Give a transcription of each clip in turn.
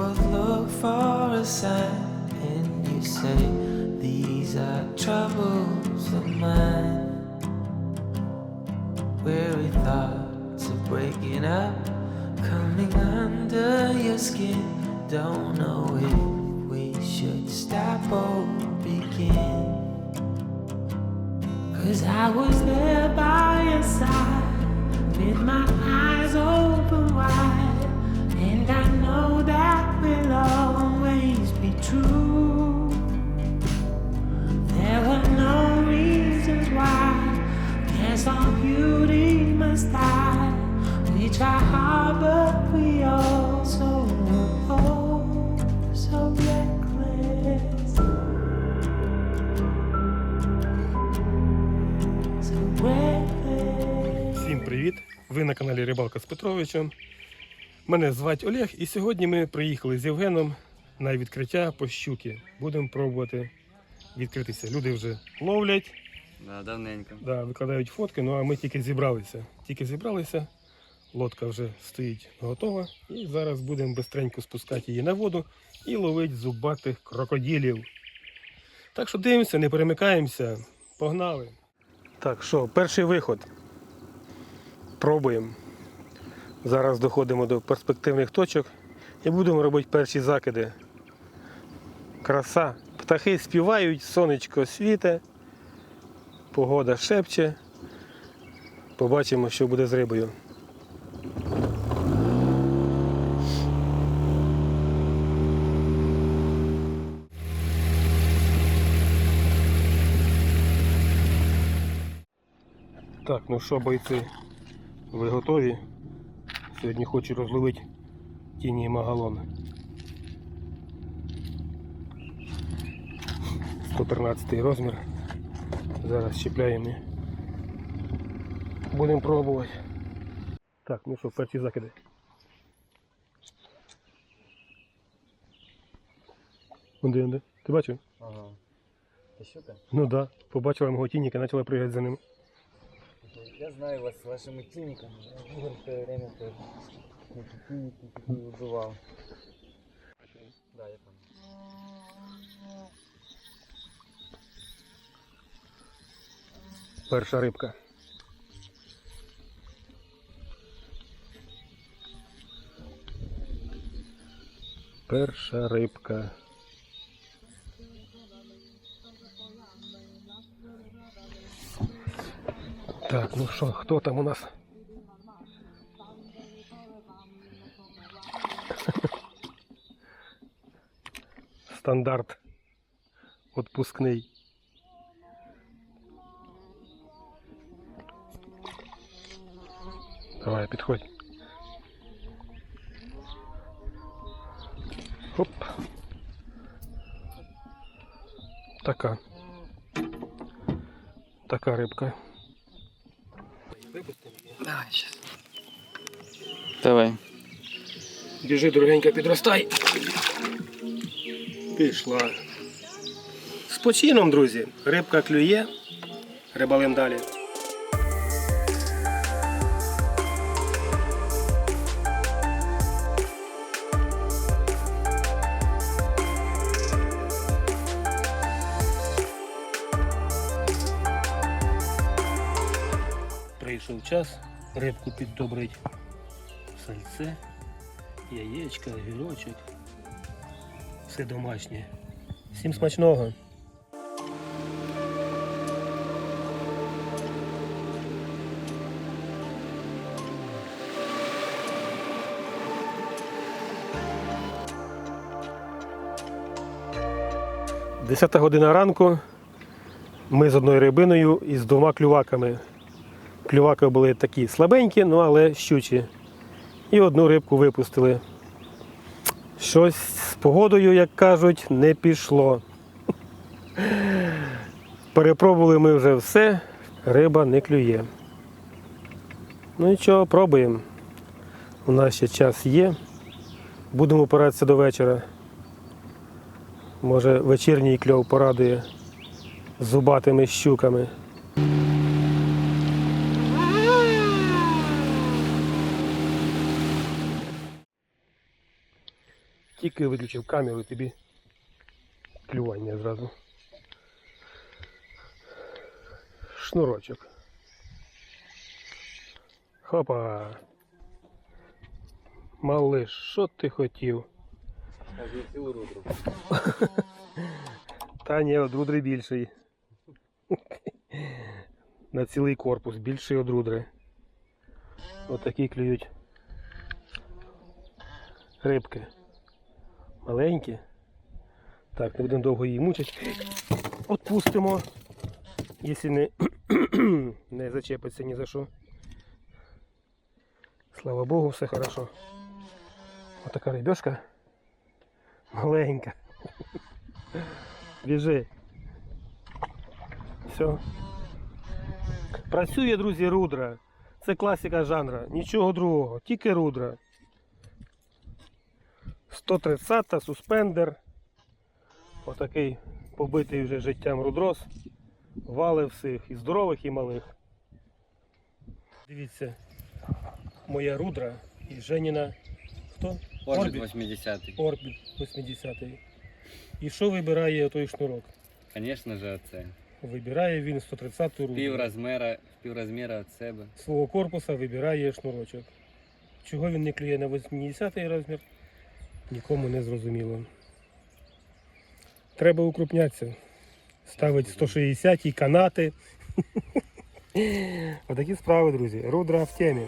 a sign, and you say, These are troubles of mine. Weary thoughts of breaking up, coming under your skin. Don't know if we should stop or begin. Cause I was there by your side with my eyes open wide. And I know that will always be true. There were no reasons why. Guess all beauty must die. We try hard, but we all so, oh, so reckless. So reckless. Всім привіт! Ви на каналі Рибалка з Петровичем. Мене звати Олег і сьогодні ми приїхали з Євгеном на відкриття по щуки. Будемо пробувати відкритися. Люди вже ловлять, Да, давненько. да, викладають фотки, ну а ми тільки зібралися. Тільки зібралися, лодка вже стоїть готова. І зараз будемо бистренько спускати її на воду і ловити зубатих крокодилів. Так що дивимося, не перемикаємося. Погнали. Так, що, перший виход. Пробуємо. Зараз доходимо до перспективних точок і будемо робити перші закиди. Краса. Птахи співають, сонечко світе, погода шепче. Побачимо, що буде з рибою. Так, ну що, бойці, ви готові? Сьогодні хочу розловити тіні магалон. 113 розмір. Зараз чіпляємо. Будемо пробувати. Так, ну що, перші закиди. Онди, онди. Ти бачив? Ага. Ти щука? Ну так. Да. Побачила мого тініка, почала пригати за ним. Я знаю вас с вашими тинниками. Я в свое время тоже эти тинники такие убивал. Да, я понял. Перша рибка. Перша рибка. Так, ну що, хто там у нас? Стандарт отпускний. Давай, підходь. Хоп. Така. Така рибка. Давай. Біжи, дорогенька, підростай. Пішла. З почином, друзі. Рибка клює. Рибалим далі. Прийшов час рибку піддобрить сальце, яєчка, огірочок. Все домашнє. Всім смачного. Десята година ранку. Ми з одною рибиною і з двома клюваками. Клюваки були такі слабенькі, ну але щучі. І одну рибку випустили. Щось з погодою, як кажуть, не пішло. Перепробували ми вже все, риба не клює. Ну нічого, пробуємо. У нас ще час є. Будемо опиратися до вечора. Може вечірній кльов порадує зубатими щуками. Тільки виключив камеру, і тобі клювання зразу. Шнурочок. Хопа. Малиш, що ти хотів? Та ні, од рудри більший. На цілий корпус, більший од рудри. Отакі клюють. Рибки. Маленькі. Так, не будемо довго її мучити. Отпустимо. Якщо не, не зачепиться ні за що. Слава Богу, все хорошо. Отака рибешка. Маленька. Біжи. Все. Працює, друзі, рудра. Це класика жанра. Нічого другого, тільки рудра. 130 суспендер. Отакий побитий вже життям рудрос. Вали всіх, і здорових, і малих. Дивіться, моя рудра і Женіна. Хто? Орбіт 80-й. Орбіт 80-й. І що вибирає той шнурок? Звісно ж, це. Вибирає він 130 руку. Пів розміра, пів від себе. Свого корпуса вибирає шнурочок. Чого він не клює на 80 розмір, нікому не зрозуміло. Треба укрупнятися. Ставить 160 канати. Отакі справи, друзі. Рудра в темі.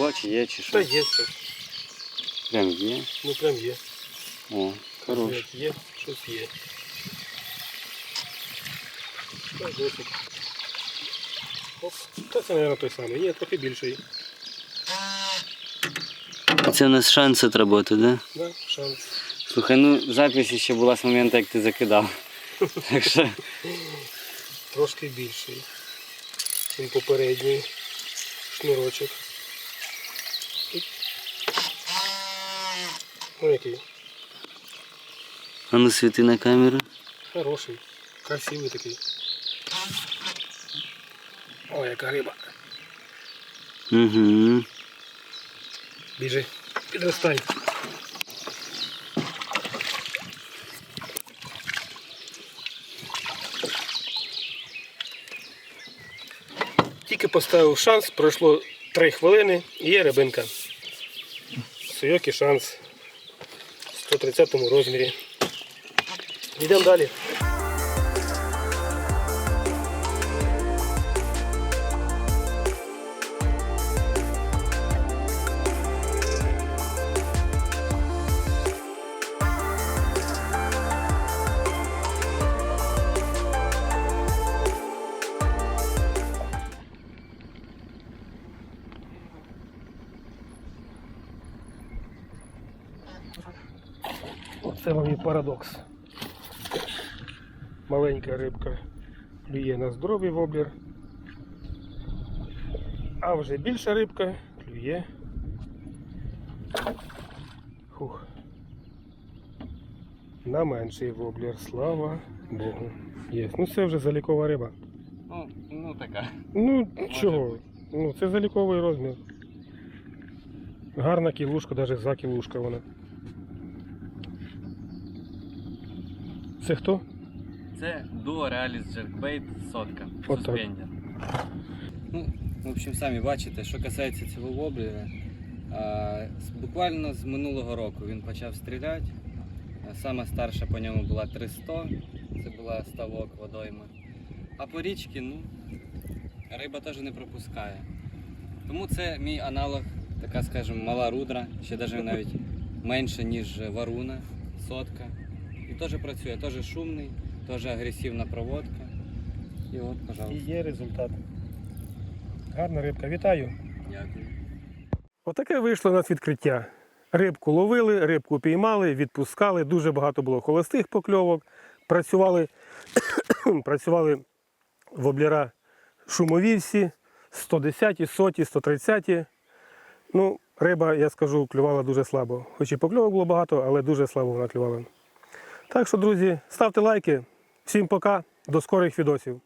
Була чи є, чи що? Та є це. Прям є. Ну прям є. О, хорош. Є, щось є. Та досить. Оп. Та це, мабуть, той самий. Ні, трохи більший. Це у нас шанси отработати, да? Да, шанс. Слухай, ну запись ще була з моменту, як ти закидав. Так що Трошки більший. Він попередній шнурочок. Ну який? а ну світи на камеру. Хороший. Красивий такий. О, яка риба. Угу. Біжи. Підростай. Тільки поставив шанс, пройшло 3 хвилини і є рибинка. Суйок і шанс 130 розмірі. Йдемо далі. Оце вам і парадокс. Маленька рибка клює на здоровий воблер, а вже більша рибка клює. Фух. На менший воблер, слава Богу. Є. Ну це вже залікова риба. Ну, ну така. Ну чого? Ну це заліковий розмір. Гарна кілушка, навіть за кілушка вона. Це хто? Це Duo Realis Jerkbait сотка. Отак. Суспендер. Ну, в общем, самі бачите, що касається цього воблера. А, з- буквально з минулого року він почав стріляти. А Сама старша по ньому була 300, це була ставок водойма. А по річці, ну, риба теж не пропускає. Тому це мій аналог, така, скажімо, мала рудра, ще навіть навіть менше, ніж варуна, сотка теж працює, теж шумний, теж агресивна проводка. І от, пожалуйста. І є результат. Гарна рибка, вітаю. Дякую. Отаке вийшло у нас відкриття. Рибку ловили, рибку піймали, відпускали. Дуже багато було холостих покльовок. Працювали працювали воблера шумові всі, 110, 100, 130. Ну, Риба, я скажу, клювала дуже слабо. Хоч і покльовок було багато, але дуже слабо вона клювала. Так що, друзі, ставте лайки. Всім пока, до скорих відосів.